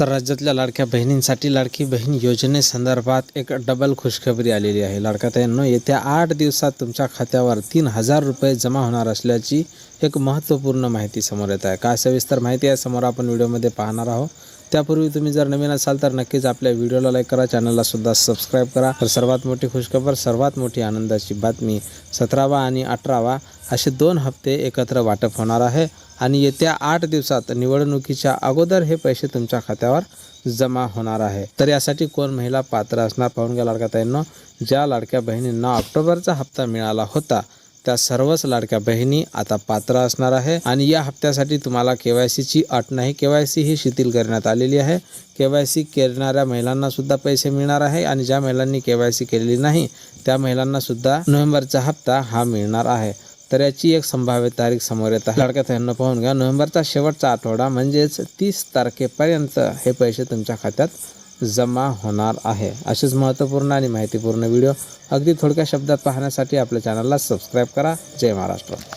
तर राज्यातल्या लाडक्या बहिणींसाठी लाडकी बहीण योजनेसंदर्भात एक डबल खुशखबरी आलेली आहे. लाडक्या ताईंनो येत्या आठ दिवसात तुमच्या खात्यावर तीन हजार रुपये जमा होणार असल्याची एक महत्त्वपूर्ण माहिती समोर येत आहे. काय सविस्तर माहिती आहे समोर आपण व्हिडिओमध्ये पाहणार आहोत. त्यापूर्वी तुम्ही जर नवीन असाल तर नक्कीच आपल्या व्हिडिओला लाईक करा चॅनलला सुद्धा सबस्क्राईब करा. तर सर्वात मोठी खुशखबर सर्वात मोठी आनंदाची बातमी सतरावा आणि अठरावा असे दोन हप्ते एकत्र वाटप होणार आहे. आणि येत्या आठ दिवसात निवडणुकीच्या अगोदर हे पैसे तुमच्या खात्यावर जमा होणार आहे. तर यासाठी कोण महिला पात्र असणार पाहून घ्या लाडक्या ताईंनो. ज्या लाडक्या बहिणींना ऑक्टोबरचा हप्ता मिळाला होता त्या सर्वच लाडक्या बहिणी आता पात्र असणार आहे. आणि या हप्त्यासाठी तुम्हाला के वाय सीची अट नाही. के वाय सी ही शिथिल करण्यात आलेली आहे. के वाय सी करणाऱ्या महिलांना सुद्धा पैसे मिळणार आहे आणि ज्या महिलांनी के वाय सी केलेली नाही त्या महिलांना सुद्धा नोव्हेंबरचा हप्ता हा मिळणार आहे. तर याची एक संभाव्य तारीख समोर येत आहे. लाडक्या त्यांना पाहून घ्या. नोव्हेंबरचा शेवटचा आठवडा म्हणजेच तीस तारखेपर्यंत हे पैसे तुमच्या खात्यात जमा होणार आहे. असेच महत्त्वपूर्ण आणि माहितीपूर्ण व्हिडिओ अगदी थोडक्या शब्दात पाहण्यासाठी आपल्या चॅनलला सबस्क्राईब करा. जय महाराष्ट्र.